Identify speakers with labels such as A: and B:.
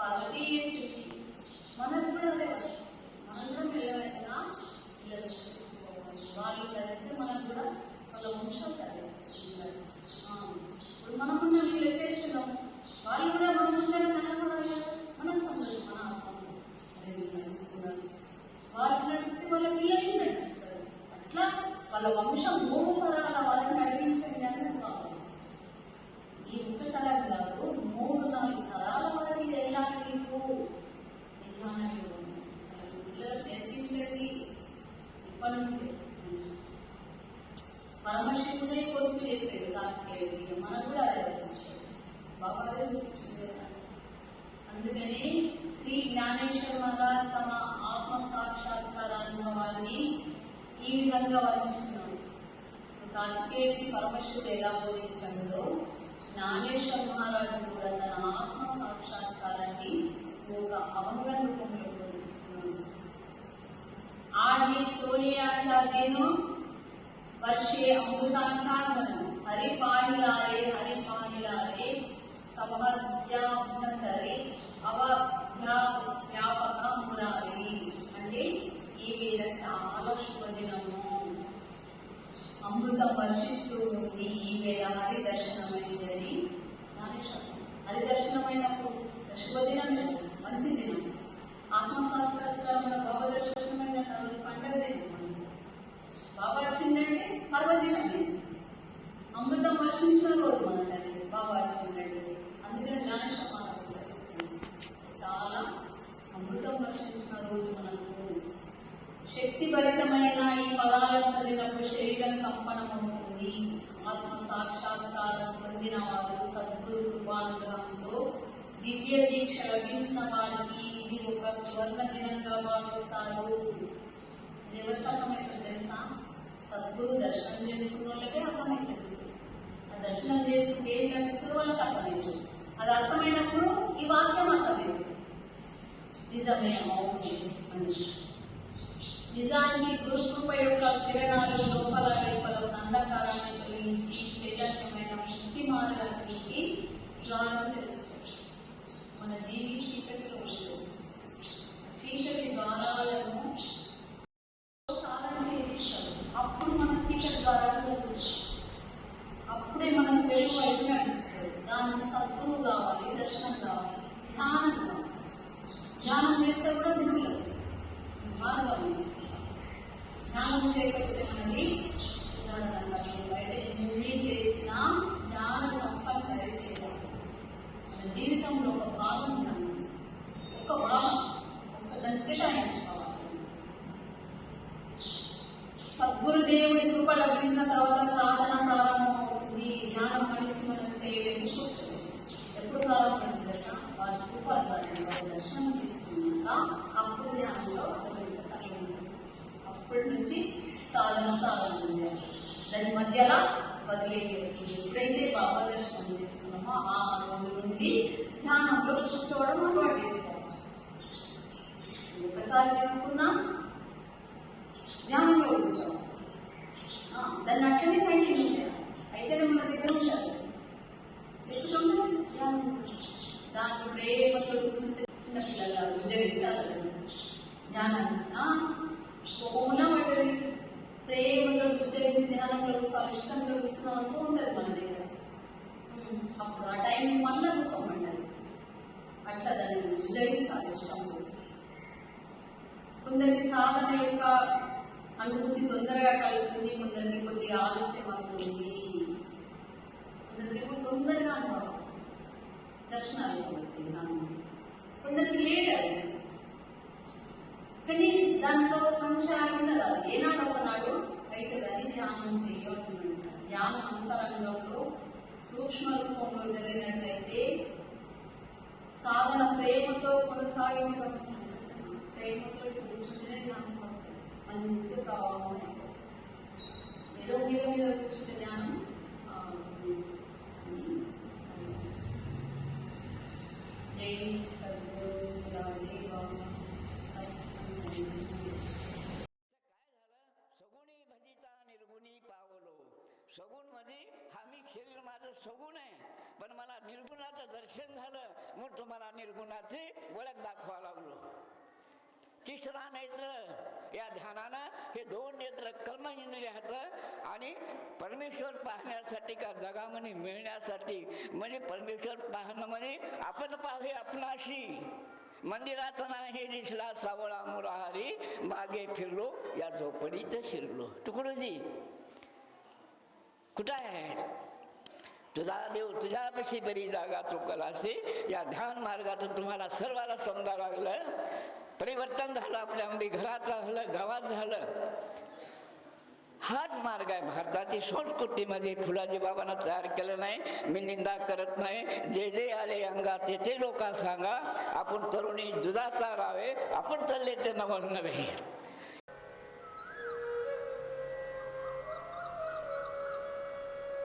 A: పార్వతీ యేసుకి మనకు కూడా అదే మనం కూడా మెల్లమెల్లగా పిల్లలు చేసుకోవాలి వాళ్ళు కలిస్తే కూడా వాళ్ళ వంశం కలిస్తుంది ఇప్పుడు మనం ఉన్న వీళ్ళు చేస్తున్నాం వాళ్ళు కూడా మన ముందర కనపడాలి కదా. సంతోషం మన అదే నడుస్తున్నారు వాళ్ళు నడిస్తే వాళ్ళ పిల్లల్ని నడిపిస్తారు అట్లా వాళ్ళ వంశం కార్తికేయ మనం కూడా శ్రీ జ్ఞానేశ్వర మహారాజ్ తమ ఆత్మ సాక్షాత్కార అనుభవాన్ని ఈ విధంగా వర్ణిస్తున్నారు. పరమశివుడు ఎలా బోధించాడో జ్ఞానేశ్వర మహారాజు కూడా తన ఆత్మ సాక్షాత్కారాన్ని ఒక అవంగ రూపంలో బోధిస్తున్నాడు ఆది సోనియాచార్యను వర్షే అమృతాచార్యను హరిపాణిలారే హరిపాణిలారే సమధ్యాభ్యంతరే అవజ్ఞా వ్యాపక మురారి అంటే ఈ మీద చాలా శుభదినము. అమృత వర్షిస్తూ ఉంది ఈ వేళ హరి దర్శనమైనదని దాని హరి దర్శనమైనప్పుడు శుభదినం మంచి దినం. ఆత్మసాక్షాత్కారం భవదర్శనం అమృతం మన తండ్రి బాబా వచ్చిందంటే అందుకని జ్ఞానేశ్వర చాలా అమృతం వర్షించిన రోజు మనకు శక్తిభరితమైన ఈ పదాలను చదివినప్పుడు శరీరం కంపనం అవుతుంది ఆత్మ సాక్షాత్కారం పొందిన వారు సద్గురు కృపానుగ్రహంతో దివ్య దీక్ష లభించిన వారికి ఇది ఒక స్వర్ణ దినంగా భావిస్తారు ఎవరికి అర్థమవుతుంది తెలుసా? సద్గురు దర్శనం చేసుకున్న వాళ్ళకే అర్థమవుతుంది ఆ దర్శనం చేసుకుంటే ఏం లభిస్తుందో వాళ్ళకి అర్థమవుతుంది అది అర్థమైనప్పుడు ఈ వాక్యం అర్థమైంది నిజమే అవుతుంది అని నిజానికి గురుకృప యొక్క కిరణాలు లోపల వెలుపల ఉన్న అంధకారాన్ని తొలగించి చైతన్యమైన ముక్తి మార్గానికి ద్వారం తెలుస్తుంది. మన జీవి చీకటిలో ఉంటుంది కావాలి ధ్యానం చేస్తే కూడా గురువు లభిస్తుంది ధ్యానం చేయకపోతే మనకి బయట ఎన్ని చేసినా ధ్యానం తప్పనిసరి చేయాలి మన జీవితంలో ఒక భాగం ధ్యానం ఒక భాగం ఒక దగ్గర సద్గురుదేవుడి కృప లభించిన తర్వాత సాధన ప్రారంభం అవుతుంది ధ్యానం మనిషి మనం చేయలేదు ఎప్పుడు ప్రారంభం? వారి కృప ద్వారా వారి దర్శనం తీసుకున్నాక అప్పుడు ధ్యానంలో అప్పటి నుంచి సాధన ప్రారంభమైంది దాని మధ్యలో వదిలేయచ్చు. ఎప్పుడైతే బాబా దర్శనం చేసుకున్నామో ఆ రోజు నుండి ధ్యానంలో కూర్చోవడం అలవాటు చేసుకోవాలి. ఒకసారి తీసుకున్నా ధ్యానంలో కూర్చోవాలి. దాన్ని అట్లనే కంటిన్యూ చేయాలి అయితేనే మన దగ్గర ఉంటారు ఎక్కుతుంటే ధ్యానం దాన్ని ప్రేమతో కూర్చుంటే చిన్న పిల్లలు ఉద్యోగించాలి ధ్యానాన్ని ఆ, ఒక ఉన్న పడ్డది ప్రేమతో ధ్యానంలో కూర్చోవాలి ఇష్టంలో కూర్చున్నాం అంటూ ఉంటుంది మన దగ్గర. అప్పుడు ఆ టైం మళ్ళీ కూర్చోమంటారు అట్లా దాన్ని ఉద్యోగించాలి ఇష్టంలో కొందరికి సాధన యొక్క అనుభూతి తొందరగా కలుగుతుంది కొందరికి కొద్దిగా ఆలస్యం అవుతుంది. కొందరికి తొందరగా అనుభవం. దర్శనాలు. కొందరికి లేట్ అది కానీ దాంట్లో సంశయాలు ఉండదు. ఏనాడు ఒకనాడు అయితే ధ్యానం చేయమంటారు ధ్యానం అంతరంగంలో సూక్ష్మ రూపంలో జరిగినట్లయితే సాధన ప్రేమతో కొనసాగించడం ప్రేమతో కూర్చుంటేనే ధ్యానం మంచి ప్రభావం
B: सगुण आहे पण मला निर्गुणाचं दर्शन झालं. मग तुम्हाला निर्गुणाची ओळख दाखवा लागलो. तिसरा नेत्र या ध्यानानं हे दोन नेत्र कर्म इंद्रियात आणि परमेश्वर पाहण्यासाठी का जगामध्ये मिळण्यासाठी? म्हणजे परमेश्वर पाहणं म्हणजे आपण पाहू आपणाशी. मंदिरात नाही दिसला सावळा मुराहारी मागे फिरलो या झोपडीत शिरलो. तुकडोजी कुठं आहे? तुझा देव तुझ्यापेक्षा बरी जागा चुकला असते या ध्यान मार्गातून तुम्हाला सर्वाला समजा लागलं. परिवर्तन झालं आपल्यामध्ये घरात झालं गावात झालं. हाच मार्ग आहे भारताची संस्कृतीमध्ये फुलाजी बाबांना तयार केलं नाही. मी निंदा करत नाही. जे जे आले अंगात ते ते लोक सांगा. आपण तरुणी दुधाचा राहावे आपण चालले ते नवल नव्हे.